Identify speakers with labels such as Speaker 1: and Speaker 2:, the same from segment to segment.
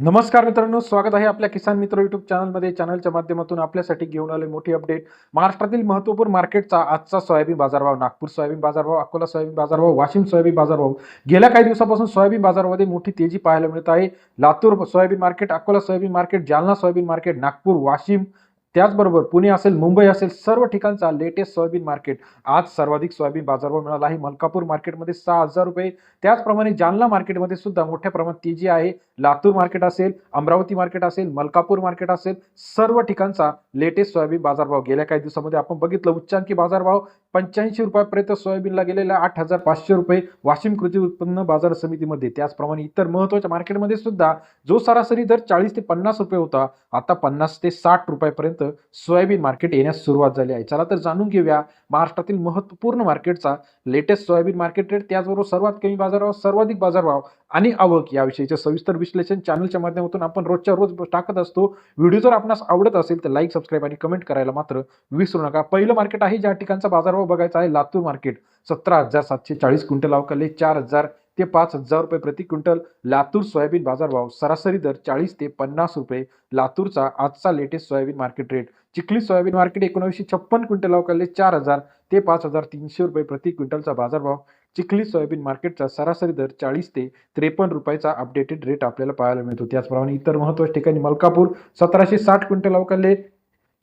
Speaker 1: नमस्कार मित्रांनो स्वागत आहे आपल्या किसान मित्र युट्यूब चॅनलमध्ये चॅनलच्या माध्यमातून आपल्यासाठी घेऊन आले मोठी अपडेट महाराष्ट्रातील महत्त्वपूर्ण मार्केटचा आजचा सोयाबीन बाजारभाव नागपूर सोयाबीन बाजारभाव अकोला सोयाबीन बाजारभाव वाशिम सोयाबीन बाजारभाव. गेल्या काही दिवसापासून सोयाबीन बाजारामध्ये मोठी तेजी पाहायला मिळत आहे. Latur soybean market Akola soybean market Jalna soybean market Nagpur Washim त्याचबरोबर पुणे असेल मुंबई असेल सर्व ठिकाणचा लेटेस्ट सोयाबीन मार्केट आज सर्वाधिक सोयाबीन बाजारभाव मिळाला आहे. मलकापूर मार्केटमध्ये सहा हजार रुपये. त्याचप्रमाणे जालना मार्केटमध्ये सुद्धा मोठ्या प्रमाणात तेजी आहे. लातूर मार्केट असेल अमरावती मार्केट असेल मलकापूर मार्केट असेल सर्व ठिकाणचा लेटेस्ट सोयाबीन बाजारभाव. गेल्या काही दिवसामध्ये आपण बघितलं उच्चांकी बाजारभाव पंच्याऐंशी रुपयापर्यंत सोयाबीनला गेलेला आठ हजार पाचशे रुपये. वाशिम कृषी उत्पन्न बाजार समितीमध्ये. त्याचप्रमाणे इतर महत्त्वाच्या मार्केटमध्ये सुद्धा जो सरासरी दर चाळीस ते पन्नास रुपये होता आता पन्नास ते साठ रुपयापर्यंत सोयाबीन मार्केट येण्यास सुरुवात झाली आहे. चला तर जाणून घेऊया महाराष्ट्रातील महत्त्वपूर्ण मार्केटचा लेटेस्ट सोयाबीन मार्केट रेट त्याचबरोबर सर्वात कमी बाजारभाव सर्वाधिक बाजारभाव आणि आवक याविषयीचे सविस्तर विश्लेषण चॅनलच्या माध्यमातून आपण रोजच्या रोज टाकत असतो. व्हिडिओ जर आपणास आवडत असेल तर लाईक सबस्क्राईब आणि कमेंट करायला मात्र विसरू नका. पहिलं मार्केट आहे ज्या ठिकाणचा बाजारभाव बघायचा आहे लातूर मार्केट सतरा हजार सातशे चाळीस क्विंटल अवकाले चार हजार ते पाच हजार रुपये प्रति क्विंटल. लातूर सोयाबीन बाजारभाव सरासरी दर चाळीस ते पन्नास रुपये. लातूरचा आजचा latest soybean market rate Chikhli soybean market एकोणीसशे छप्पन क्विंटल अवकाले चार हजार. ते पाच हजार तीनशे रुपये प्रति क्विंटलचा बाजारभाव. चिखली सोयाबीन मार्केटचा सरासरी दर चाळीस ते त्रेपन्न रुपयाचा अपडेटेड रेट आपल्याला पाहायला मिळतो. त्याचप्रमाणे इतर महत्त्वाच्या ठिकाणी मलकापूर सतराशे साठ क्विंटल अवकाले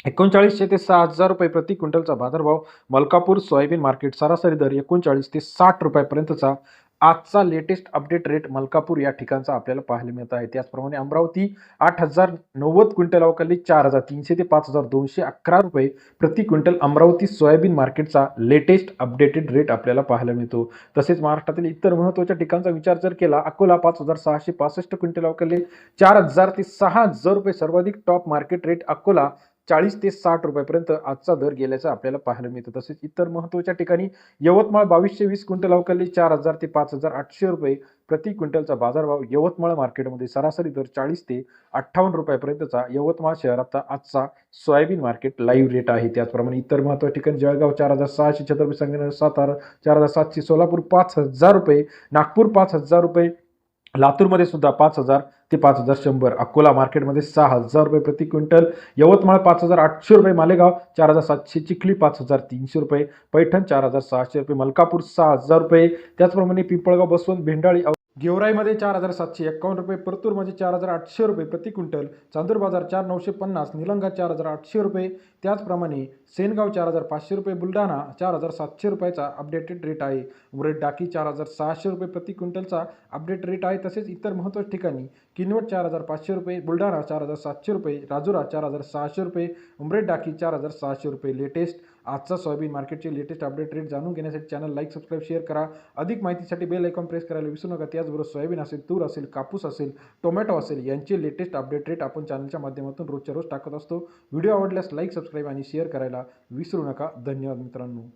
Speaker 1: एकोणचाळीसशे ते सहा हजार रुपये प्रति क्विंटलचा बाजारभाव. मलकापूर सोयाबीन मार्केट सरासरी दर एकोणचाळीस ते साठ रुपयापर्यंतचा. आजचा लेटेस्ट अपडेट रेट मलकापूर या ठिकाणचा आपल्याला पाहायला मिळत आहे. त्याचप्रमाणे अमरावती आठ हजार नव्वद क्विंटल अवकाली चार हजार तीनशे ते पाच हजार दोनशे अकरा रुपये प्रति क्विंटल अमरावती सोयाबीन मार्केटचा लेटेस्ट अपडेटेड रेट आपल्याला पाहायला मिळतो. तसेच महाराष्ट्रातील इतर महत्त्वाच्या ठिकाणचा विचार जर केला अकोला पाच हजार सहाशे पासष्ट क्विंटल अवकाली चार हजार ते सहा हजार रुपये सर्वाधिक टॉप मार्केट रेट अकोला चाळीस ते साठ रुपयापर्यंत आजचा दर गेल्याचं आपल्याला पाहायला मिळतं. तसेच इतर महत्त्वाच्या ठिकाणी यवतमाळ बावीसशे वीस क्विंटल अवकाली चार हजार ते पाच हजार आठशे रुपये प्रति क्विंटलचा बाजारभाव यवतमाळ मार्केटमध्ये सरासरी दर चाळीस ते अठ्ठावन्न रुपयापर्यंतचा यवतमाळ शहराचा आजचा सोयाबीन मार्केट लाईव्ह रेट आहे. त्याचप्रमाणे इतर महत्त्वाच्या ठिकाणी जळगाव चार हजार सहाशे छत्रपती संगणक सातारा चार हजार सातशे सोलापूर पाच हजार रुपये नागपूर पाच हजार रुपये लातूरमध्ये सुद्धा पाच हजार ते पाच हजार शंभर. अकोला मार्केटमध्ये सहा हजार रुपये प्रति क्विंटल. यवतमाळ पाच हजार आठशे रुपये मालेगाव चार हजार सातशे चिखली पाच हजार तीनशे रुपये पैठण चार हजार सहाशे रुपये मलकापूर सहा हजार रुपये. त्याचप्रमाणे पिंपळगाव बसवंत भेंडाळी गेवराईमध्ये चार हजार सातशे एक्कावन्न रुपये परतूरमध्ये चार हजार आठशे रुपये प्रति क्विंटल चांदूर बाजार चार नऊशे पन्नास निलंगा चार हजार आठशे रुपये त्याचप्रमाणे सेनगाव चार हजार पाचशे रुपये बुलढाणा चार हजार सातशे रुपयाचा अपडेटेड रेट आहे उमरेड डाकी चार हजार सहाशे रुपये प्रति क्विंटलचा अपडेट रेट आहे तसेच इतर महत्त्वाच्या ठिकाणी किनवट चार हजार पाचशे रुपये बुलढाणा चार हजार सातशे रुपये राजुरा चार हजार सहाशे रुपये उमरेट डाकी चार हजार सहाशे रुपये लेटेस्ट आजचा सोयाबीन मार्केटचे लेटेस्ट अपडेट रेट जाणून घेण्यासाठी चॅनल लाईक सबस्क्राईब शेअर करा. अधिक माहितीसाठी बेल आयकॉन प्रेस करायला विसरू नका. त्याचबरोबर सोयाबीन असेल तूर असेल कापूस असेल टोमॅटो असेल यांचे लेटेस्ट अपडेट रेट आपण चॅनलच्या माध्यमातून रोजच्या रोज टाकत असतो. व्हिडिओ आवडल्यास लाईक सबस्क्राईब आणि शेअर करायला विसरू नका. धन्यवाद मित्रांनो.